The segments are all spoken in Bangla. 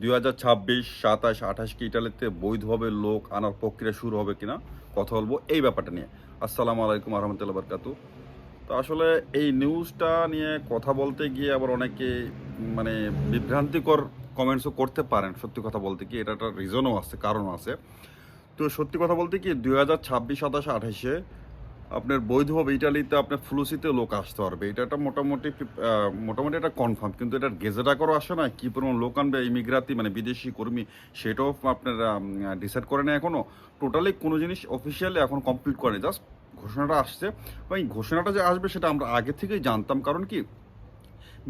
দুই হাজার ছাব্বিশ, সাতাশ, আঠাশ কি ইটালিতে বৈধভাবে লোক আনার প্রক্রিয়া শুরু হবে কিনা কথা বলব এই ব্যাপারটা নিয়ে। আসসালামু আলাইকুম আহমতুল্লাহ বরকাতু। তো আসলে এই নিউজটা নিয়ে কথা বলতে গিয়ে আবার অনেকে মানে বিভ্রান্তিকর কমেন্টসও করতে পারেন, সত্যি কথা বলতে কি এটা একটা রিজনও আছে, কারণও আছে। তো সত্যি কথা বলতে কি দুই হাজার ছাব্বিশ, সাতাশ, আঠাশে আপনার বৈধভাবে ইটালিতে আপনার ফ্লুসিতে লোক আসতে পারবে। এটা একটা মোটামুটি মোটামুটি এটা কনফার্ম কিন্তু এটা গেজেটা করো আসে না, কী পরিমাণ লোক আনবে, ইমিগ্রাতি মানে বিদেশি কর্মী, সেটাও আপনারা ডিসাইড করে না এখনও টোটালি কোনো জিনিস অফিসিয়ালি এখন কমপ্লিট করে জাস্ট ঘোষণাটা আসছে। এবং ঘোষণাটা যে আসবে, সেটা আমরা আগে থেকেই জানতাম। কারণ কি?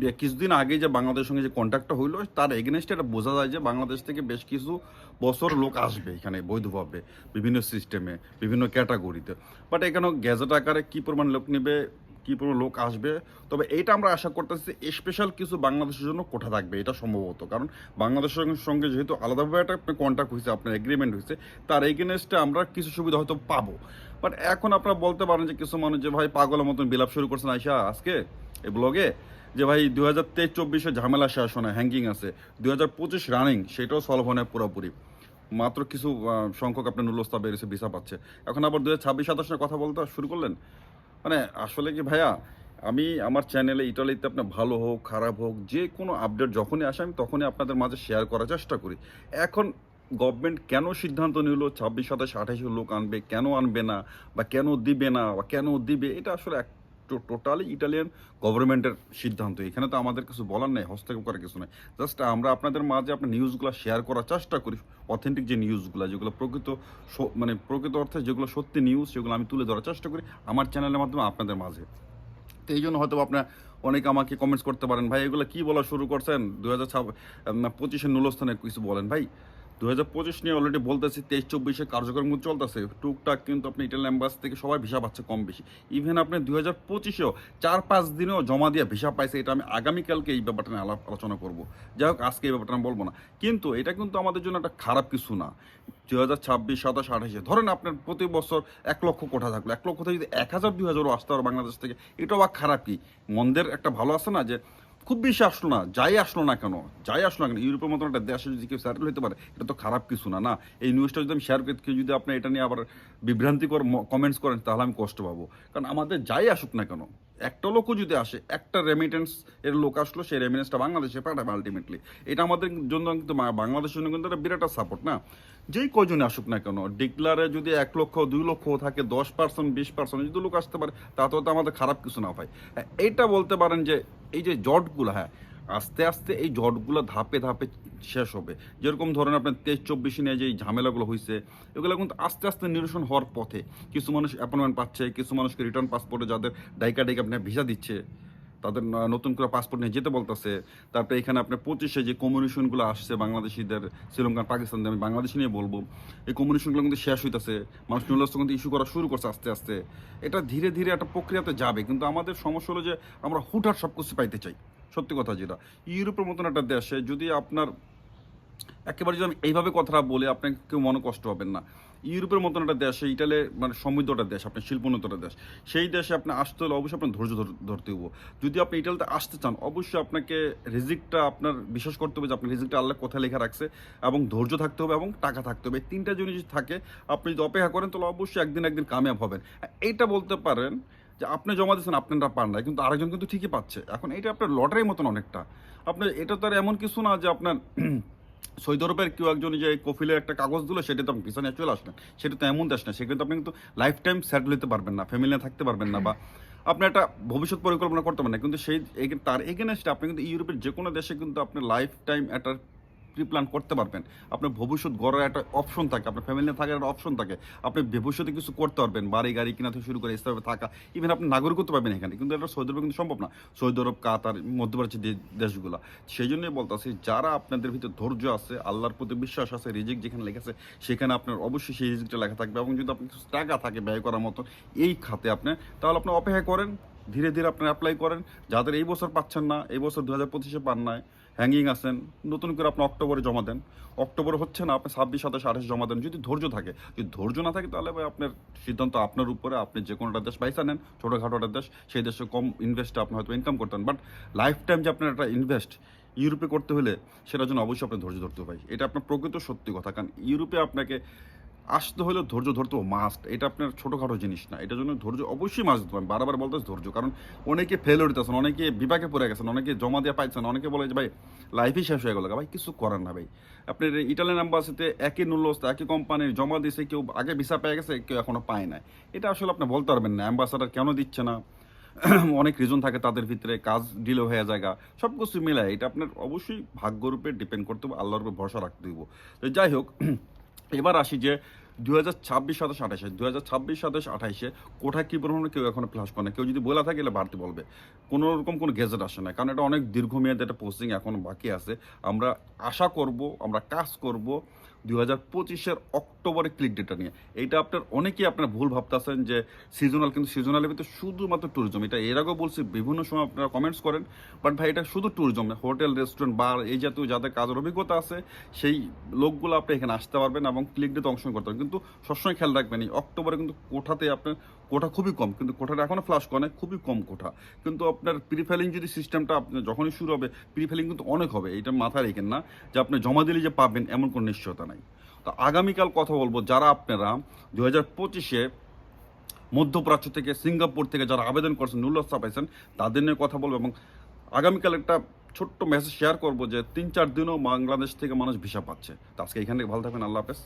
কিছুদিন আগে যে বাংলাদেশের সঙ্গে যে কন্ট্যাক্টটা হইল, তার এগেনস্টে এটা বোঝা যায় যে বাংলাদেশ থেকে বেশ কিছু বছর লোক আসবে এখানে বৈধভাবে, বিভিন্ন সিস্টেমে বিভিন্ন ক্যাটাগরিতে বাট এখানে গ্যাজেট আকারে কী পরিমাণ লোক নেবে, কী পরিমাণ লোক আসবে, তবে এইটা আমরা আশা করতেছি স্পেশাল কিছু বাংলাদেশের জন্য কোঠা থাকবে, এটা সম্ভবত। কারণ বাংলাদেশের সঙ্গে- যেহেতু আলাদাভাবে একটা কন্ট্যাক্ট হয়েছে, আপনার এগ্রিমেন্ট হয়েছে, তার এগেনস্টে আমরা কিছু সুবিধা হয়তো পাবো। বাট এখন আপনারা বলতে পারেন যে কিছু মানুষ যে ভাই পাগলের মতন বিলাপ শুরু করছেন আইসা আজকে? এই ব্লগে যে ভাই দু হাজার তেইশ চব্বিশে ঝামেলা শেষ হয় হ্যাঙ্গিং আছে। দু হাজার পঁচিশ রানিং সেটাও সলভ হয় পুরোপুরি। মাত্র কিছু সংখ্যক আপনার নুলস্তা বেরিয়েছে, ভিসা পাচ্ছে। এখন আবার দু হাজার ছাব্বিশ সাতাশে কথা বলতে শুরু করলেন? মানে আসলে কি ভাইয়া, আমি আমার চ্যানেলে ইটালিতে আপনার ভালো হোক, খারাপ হোক, যে কোনো আপডেট যখনই আসে, আমি তখনই আপনাদের মাঝে শেয়ার করার চেষ্টা করি। এখন গভর্নমেন্ট কেন সিদ্ধান্ত নিল ছাব্বিশ সাতাশ আঠাশে লোক আনবে, কেন আনবে না, বা কেন দিবে না, বা কেন দিবে, এটা আসলে এক টোটালি ইটালিয়ান গভর্নমেন্টের সিদ্ধান্ত। এখানে তো আমাদের কিছু বলার নেই হস্তক্ষেপ করার কিছু নেই। জাস্ট আমরা আপনাদের মাঝে আপনার নিউজগুলো শেয়ার করার চেষ্টা করি অথেন্টিক যে নিউজগুলো যেগুলো প্রকৃত মানে প্রকৃত অর্থে যেগুলো সত্যি নিউজ সেগুলো আমি তুলে ধরার চেষ্টা করি আমার চ্যানেলের মাধ্যমে আপনাদের মাঝে। তো এই জন্য হয়তো আপনার অনেকে আমাকে কমেন্টস করতে পারেন, ভাই, এগুলো কি বলা শুরু করছেন? দু হাজার পঁচিশের নূলস্থানে কিছু বলেন, ভাই দু হাজার পঁচিশ নিয়ে অলরেডি বলতেছি, তেইশ চব্বিশে কার্যক্রম চলতেছে। টুকটাক কিন্তু আপনি ইটালিয়ান এম্বাস থেকে সবাই ভিসা পাচ্ছে কম বেশি। ইভেন আপনি দু হাজার পঁচিশেও চার পাঁচ দিনেও জমা দিয়ে ভিসা পাইছে, এটা আমি আগামীকালকে এই ব্যাপারটা নিয়ে আলাপ আলোচনা করব। যাই হোক, আজকে এই ব্যাপারটা আমি বলব না। কিন্তু এটা কিন্তু আমাদের জন্য একটা খারাপ কিছু না। দু হাজার ছাব্বিশ, সাতাশ, আঠাশে, ধরেন আপনার প্রতি বছর এক লক্ষ কোঠা থাকল। এক লক্ষ থেকে যদি এক হাজার, দুই হাজারও আসতে পারে বাংলাদেশ থেকে, এটাও বা খারাপ কি? মন্দের একটা ভালো আছে না যে খুব বেশি আসলো না যাই আসলো না কেন যাই আসলো না কেন ইউরোপের মতন একটা দেশে যদি কেউ সেটেল হতে পারে এটা তো খারাপ কিছু না না? এই নিউজটা যদি আমি শেয়ার করি কেউ যদি আপনি এটা নিয়ে আবার বিভ্রান্তিকর কমেন্টস করেন তাহলে আমি কষ্ট পাবো। কারণ আমাদের যাই আসুক না কেন একটা লোকও যদি আসে একটা রেমিটেন্স এর লোক আসলো সেই রেমিটেন্সটা বাংলাদেশে পাঠাবে আলটিমেটলি এটা আমাদের জন্য কিন্তু বাংলাদেশের জন্য কিন্তু একটা বিরাট সাপোর্ট না? যেই কজনে আসুক না কেন ডিক্লারে যদি এক লক্ষ দুই লক্ষ থাকে দশ পার্সেন্ট বিশ পার্সেন্ট যদি লোক আসতে পারে তাতেও তো আমাদের খারাপ কিছু না হ্যাঁ, এইটা বলতে পারেন যে এই যে জটগুলো হ্যাঁ আস্তে আস্তে এই জটগুলো ধাপে ধাপে শেষ হবে। যেরকম ধরেন আপনার তেইশ, চব্বিশ নিয়ে যে ঝামেলাগুলো হয়েছে এগুলো কিন্তু আস্তে আস্তে নিরসন হওয়ার পথে কিছু মানুষ অ্যাপয়েন্টমেন্ট পাচ্ছে, কিছু মানুষকে রিটার্ন পাসপোর্টে যাদের ডাইকা ডাইকা আপনার ভিসা দিচ্ছে তাদের নতুন করে পাসপোর্ট নিয়ে যেতে বলতেছে। তারপরে এখানে আপনার পঁচিশে যে কমিউনিশনগুলো আসছে বাংলাদেশিদের শ্রীলঙ্কা পাকিস্তান আমি বাংলাদেশ নিয়ে বলব। এই কমিউনিশনগুলো কিন্তু শেষ হইতেছে। মানুষ নিউলস্ত কিন্তু ইস্যু করা শুরু করছে আস্তে আস্তে। এটা ধীরে ধীরে একটা প্রক্রিয়াতে যাবে। কিন্তু আমাদের সমস্যা হলো যে আমরা হুটহাট সব কিছু পাইতে চাই। সত্যি কথা যেটা। ইউরোপের মতন একটা দেশে যদি আপনার, একেবারে যদি আমি এইভাবে কথাটা বলে আপনি কেউ মনে কষ্ট হবেন না। ইউরোপের মতন একটা দেশ ইটালি মানে সমৃদ্ধ একটা দেশ, আপনার শিল্পোন্নত একটা দেশ। সেই দেশে আপনি আসতে হলে অবশ্যই আপনার ধৈর্য ধরতে হব যদি আপনি ইটালিতে আসতে চান, অবশ্যই আপনাকে রিজিকটা আপনার, বিশ্বাস করতে হবে যে আপনার রিজিকটা আল্লাহ কোথায় লেখা রাখছে এবং ধৈর্য থাকতে হবে এবং টাকা থাকতে হবে। তিনটা জিনিস থাকে, আপনি যদি অপেক্ষা করেন, তাহলে অবশ্যই একদিন একদিন কামিয়াব হবেন। এইটা বলতে পারেন যে আপনি জমা দিচ্ছেন আপনারা পান না কিন্তু আরেকজন কিন্তু ঠিকই পাচ্ছে। এখন এটা আপনার লটারির মতন অনেকটা। আপনার, এটা তো আর এমন কিছু না যে আপনার সৌদি আরবের কেউ একজন যে কফিলের একটা কাগজ দিল সেটা তো আপনি পিছনে চলে আসলেন। সেটা তো এমন দেশ না সেখানে তো আপনি কিন্তু লাইফ টাইম সেটেল হতে পারবেন না ফ্যামিলি থাকতে পারবেন না বা আপনি একটা ভবিষ্যৎ পরিকল্পনা করতে পারেন না কিন্তু সেই তার এগেনস্টে আপনি কিন্তু ইউরোপের যে কোনো দেশে কিন্তু আপনি লাইফ টাইম একটা প্রি প্ল্যান করতে পারবেন। আপনার ভবিষ্যৎ গড়ার একটা অপশন থাকে, আপনার ফ্যামিলি থাকার একটা অপশন থাকে। আপনি ভবিষ্যতে কিছু করতে পারবেন, বাড়ি, গাড়ি কিনা থেকে শুরু করে স্থায়ীভাবে থাকা ইভেন আপনি নাগরিকত্ব পাবেন এখানে। কিন্তু এটা সৌদি আরবে কিন্তু সম্ভব না। সৌদি আরব, কাতার মধ্যপ্রাচ্য দে- দেশগুলো। সেই জন্যই বলতেছি, যারা আপনাদের ভিতরে ধৈর্য আছে, আল্লাহর প্রতি বিশ্বাস আছে, রিজিক যেখানে লেখেছে সেখানে আপনার অবশ্যই সেই রিজিকটা লেখা থাকবে। এবং যদি আপনার কিছু টাকা থাকে ব্যয় করার মতো, এই খাতে আপনি, তাহলে আপনি অপেক্ষা করেন। ধীরে ধীরে আপনি অ্যাপ্লাই করেন। যাদের এই বছর পাচ্ছেন না, এই বছর দু হাজার পঁচিশে পান নাই হ্যাঙ্গিং আছেন, নতুন করে আপনি অক্টোবরে জমা দেন। অক্টোবর হচ্ছে না, আপনি ছাব্বিশ, সাতাশ, আঠাশ জমা দেন। যদি ধৈর্য থাকে, যদি ধৈর্য না থাকে তাহলে ভাই আপনার সিদ্ধান্ত আপনার উপরে, আপনি যে কোনো একটা দেশ পয়সা নেন, ছোটোখাটো একটা দেশ, সেই দেশে কম ইনভেস্টে আপনি হয়তো ইনকাম করতেন। বাট লাইফ টাইম যে আপনার একটা ইনভেস্ট ইউরোপে করতে হলে সেটার জন্য অবশ্যই আপনার ধৈর্য ধরতে ভাই। এটা আপনার প্রকৃত সত্যি কথা। কারণ ইউরোপে আপনাকে আসতে হলে ধৈর্য ধরতে মাস্ট এটা আপনার ছোটোখাটো জিনিস না। এটার জন্য ধৈর্য অবশ্যই মাস্ট হবে বারবার বলতে ধৈর্য। কারণ অনেকে ফেল হইতেছেন, অনেকে বিপাকে পড়ে গেছেন, অনেকে জমা দিয়ে পাইছেন, অনেকে বলে যে, ভাই লাইফই শেষ হয়ে গেল ভাই, কিছু করার না ভাই। আপনার ইটালিয়ান অ্যাম্বাসিতে একই নুল্লস্ত একই কোম্পানির জমা দিয়েছে কেউ আগে ভিসা পেয়ে গেছে, কেউ এখনও পায় না এটা আসলে আপনি বলতে পারবেন না। অ্যাম্বাসাডার কেন দিচ্ছে না? অনেক রিজন থাকে তাদের ভিতরে, কাজ ডিলে হয়ে জায়গা সব কিছু মিলায় এটা আপনার অবশ্যই ভাগ্যরূপে ডিপেন্ড করতে হবে, আল্লাহর উপর ভরসা রাখতে দিব তো যাই হোক, এবার আসি যে দু হাজার ছাব্বিশ সাতাশ আঠাশে দু হাজার ছাব্বিশ সাতাশ আঠাইশে কোঠা কী পরিমাণে কেউ এখনও ফ্লাশ করে না। কেউ যদি বলে থাকে এলে বাড়তে বলবে। কোনো রকম কোনো গেজেট আসে না, কারণ এটা অনেক দীর্ঘমেয়াদী একটা পোস্টিং এখন বাকি আছে। আমরা আশা করব, আমরা কাজ করব দু হাজার অক্টোবরে ক্লিক ডেটা নিয়ে। এইটা আপনার অনেকেই আপনার ভুল ভাবতেছেন যে সিজনাল কিন্তু সিজনালের ভিতরে শুধুমাত্র ট্যুরিজম এটা এর আগেও বলছি, বিভিন্ন সময় আপনারা কমেন্টস করেন বাট ভাই এটা শুধু ট্যুরিজম হোটেল রেস্টুরেন্ট বার এই জাতীয় যাদের কাজের অভিজ্ঞতা আছে, সেই লোকগুলো আপনি এখানে আসতে পারবেন এবং ক্লিক ডেতে অংশগ্রহণ করতে পারবেন। কিন্তু সবসময় খেয়াল রাখবেন, এই অক্টোবরে কিন্তু কোঠাতে আপনার কোঠা খুবই কম, কিন্তু কোঠাটা এখনও ফ্লাশ করে খুবই কম কোঠা কিন্তু আপনার প্রিফেলিং যদি সিস্টেমটা আপনি যখনই শুরু হবে প্রিফেলিং কিন্তু অনেক হবে এটা মাথায় রেখেন না যে আপনি জমা দিলে যে পাবেন এমন কোনো নিশ্চয়তা নাই। তো আগামীকাল কথা বলব, যারা আপনারা দু হাজার পঁচিশে মধ্যপ্রাচ্য থেকে সিঙ্গাপুর থেকে যারা আবেদন করছেন নুল্লাসা পাইছেন তাদের নিয়ে কথা বলব এবং আগামীকাল একটা ছোট্ট মেসেজ শেয়ার করব যে তিন চার দিনও বাংলাদেশ থেকে মানুষ ভিসা পাচ্ছে। তো আজকে এখান থেকে ভালো থাকবেন, আল্লাহ হাফেজ।